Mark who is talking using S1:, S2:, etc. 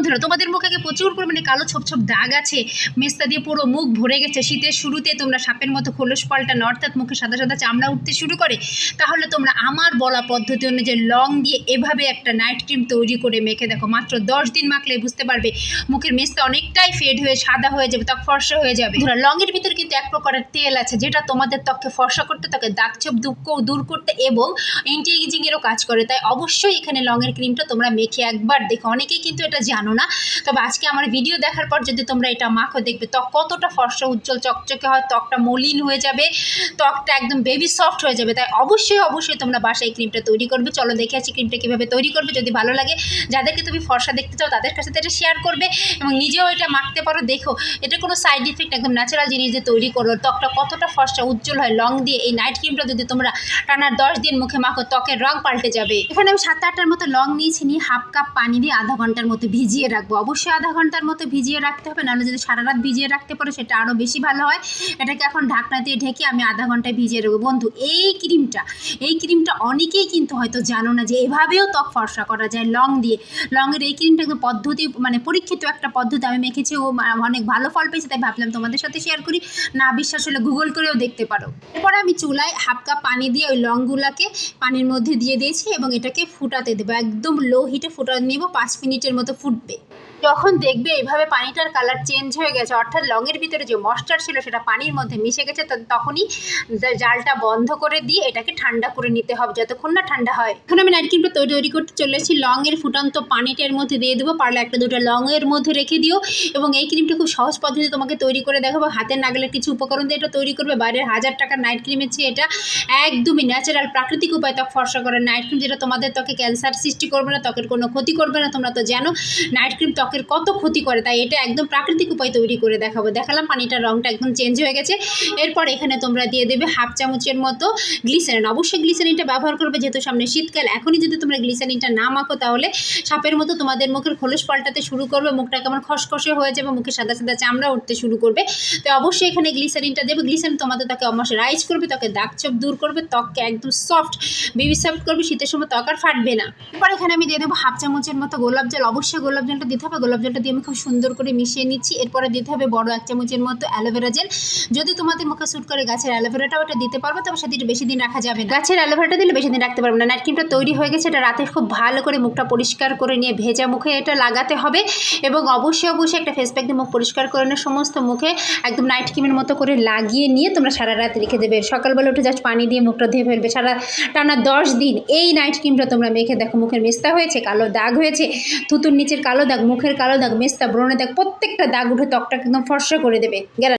S1: বন্ধুরা, তোমাদের মুখে প্রচুর পরিমাণে কালো ছোপ ছোপ দাগ আছে? মেস্তা দিয়ে পুরো মুখ ভরে গেছে। শীতের শুরুতে তোমরা সাপের মতো খোলস পাল্টানো অর্থাৎ মুখে সাদা সাদা চামড়া উঠতে শুরু করে। তাহলে তোমরা আমার বলা পদ্ধতি অনুযায়ী লং দিয়ে এভাবে একটা নাইট ক্রিম তৈরি করে মেখে দেখো। মাত্র দশ দিন মাখলে বুঝতে পারবে, মুখের মেস্তা অনেকটাই ফেড হয়ে, সাদা হয়ে যাবে, ত্বক ফর্সা হয়ে যাবে। ধরো লংয়ের ভিতরে কিন্তু এক প্রকারের তেল আছে, যেটা তোমাদের ত্বককে ফর্সা করতে, ত্বকে দাগ ছোপ দুঃখ দূর করতে এবং এজিং এরও কাজ করে। তাই অবশ্যই এখানে লংয়ের ক্রিমটা তোমরা মেখে একবার দেখো। অনেকেই কিন্তু এটা জানো না? তবে আজকে আমার ভিডিও দেখার পর যদি তোমরা এটা মাখো, দেখবে ত্বক কতটা ফর্সা, উজ্জ্বল, চকচকে হয়, ত্বকটা মলিন হয়ে যাবে, ত্বকটা একদম বেবি সফট হয়ে যাবে। তাই অবশ্যই অবশ্যই তোমরা বাসায় ক্রিমটা তৈরি করবে। চলো দেখে আছি ক্রিমটা কীভাবে তৈরি করবে। যদি ভালো লাগে, যাদেরকে তুমি ফর্সা দেখতে চাও, তাদের কাছে এটা শেয়ার করবে এবং নিজেও এটা মাখতে পারো। দেখো, এটা কোনো সাইড ইফেক্ট একদম ন্যাচারাল জিনিস দিয়ে তৈরি করো ত্বকটা কতটা ফর্সা, উজ্জ্বল হয় লং দিয়ে এই নাইট ক্রিমটা যদি তোমরা টানার দশ দিন মুখে মাখো, ত্বকের রং পাল্টে যাবে। এখানে আমি সাত আটটার মতো লং নিয়েছি, নিয়ে হাফ কাপ পানি দিয়ে আধা ঘণ্টার মতো ভিজিয়ে রাখব। অবশ্যই আধা ঘণ্টার মতো ভিজিয়ে রাখতে হবে, নাহলে যদি সারা রাত ভিজিয়ে রাখতে পারো, সেটা আরও বেশি ভালো হয়। এটাকে এখন ঢাকনা দিয়ে ঢেকে আমি আধা ঘন্টায় ভিজিয়ে রাখব। বন্ধু, এই ক্রিমটা এই ক্রিমটা অনেকেই কিন্তু হয়তো জানো না যে এভাবেও ত্বক ফর্সা করা যায় লং দিয়ে। লংয়ের এই ক্রিমটা একদম পদ্ধতি মানে পরীক্ষিত একটা পদ্ধতি আমি মেখেছি, ও অনেক ভালো ফল পেয়েছে, তাই ভাবলাম তোমাদের সাথে শেয়ার করি। না বিশ্বাস হলে গুগল করেও দেখতে পারো। এরপর আমি চুলায় হাফ কাপ পানি দিয়ে ওই লংগুলাকে পানির মধ্যে দিয়ে দিয়েছি এবং এটাকে ফুটাতে দেবো। একদম লো হিটে ফুটাতে নেব, পাঁচ মিনিটের মতো ফুটবে যখন দেখবে এইভাবে পানিটার কালার চেঞ্জ হয়ে গেছে, অর্থাৎ লংয়ের ভিতরে যে মশটার ছিল সেটা পানির মধ্যে মিশে গেছে তখনই জালটা বন্ধ করে দিয়ে এটাকে ঠান্ডা করে নিতে হবে। যতক্ষণ না ঠান্ডা হয়। এখন আমি ক্রিমটা তৈরি তৈরি করতে চলেছি। লংয়ের ফুটন্ত পানিটার মধ্যে দিয়ে দেবো। পারলে একটা দুটো লংয়ের মধ্যে রেখে দিও। এবং এই ক্রিমটা খুব সহজ পদ্ধতিতে তোমাকে তৈরি করে দেখাবো। হাতের নাগালের কিছু উপকরণ দিয়ে এটা তৈরি করবে। বাইরের হাজার টাকার নাইট ক্রিমের চেয়ে এটা একদমই ন্যাচারাল প্রাকৃতিক উপায় ত্বক ফর্সা করে। নাইট ক্রিম যেটা তোমাদের ত্বকে ক্যান্সার সৃষ্টি করবে না, ত্বকের কোনো ক্ষতি করবে না। তোমরা তো জানো নাইট ক্রিম ত্বকের কত ক্ষতি করে, তাই এটা একদম প্রাকৃতিক উপায় তৈরি করে দেখাবো। দেখালাম পানিটার রঙটা একদম চেঞ্জ হয়ে গেছে। এরপর এখানে তোমরা দিয়ে দেবে হাফ চামচের মতো গ্লিসারিন অবশ্যই গ্লিসারিনটা ব্যবহার করবে যেহেতু সামনে শীতকাল। এখনই যদি তোমরা গ্লিসারিনটা না মাখো, তাহলে সাপের মতো তোমাদের মুখের খোলস পাল্টাতে শুরু করবে। মুখটা কেমন খসখসে হয়ে যাবে, মুখে সাদা সাদা চামড়া উঠতে শুরু করবে। তো অবশ্যই এখানে গ্লিসারিনটা দেবে। গ্লিসারিন তোমাদের ত্বকে রাইজ করবে, ত্বকে দাগ ছোপ দূর করবে, ত্বককে একদম সফট বেবি সফট করবে, শীতের সময় ত্বক আর ফাটবে না। এরপর এখানে আমি দিয়ে দেবো হাফ চামচের মতো গোলাপ জল। অবশ্যই গোলাপ জলটা দিতে হবে গোলাপ জলটা দিয়ে আমি খুব সুন্দর করে মিশিয়ে নিচ্ছি। এরপরে দিতে হবে বড় এক চামচের মতো অ্যালোভেরা জেল যদি তোমাদের মুখে স্যুট করে গাছের অ্যালোভেরাটা ওটা দিতে পারবে, তবে সেটা বেশি দিন রাখা যাবে গাছের অ্যালোভেরাটা দিলে বেশি দিন রাখতে পারবে না। নাইট ক্রিমটা তৈরি হয়ে গেছে, এটা রাতে খুব ভালো করে মুখটা পরিষ্কার করে নিয়ে ভেজা মুখে এটা লাগাতে হবে। এবং অবশ্যই অবশ্যই একটা ফেস প্যাক দিয়ে মুখ পরিষ্কার করে নিয়ে সমস্ত মুখে একদম নাইট ক্রিমের মতো করে লাগিয়ে নিয়ে তোমরা সারা রাত রেখে দেবে। সকালবেলা উঠে জাস্ট পানি দিয়ে মুখটা ধুয়ে ফেলবে। সারা টানা দশ দিন এই নাইট ক্রিমটা তোমরা মেখে দেখো। মুখের মেস্তা হয়েছে, কালো দাগ হয়েছে, থুতুর নিচের কালো দাগ মুখের কালো দাগ মেস্তা ব্রণে দাগ প্রত্যেকটা দাগ উঠে ত্বকটাকে একদম ফর্সা করে দেবে।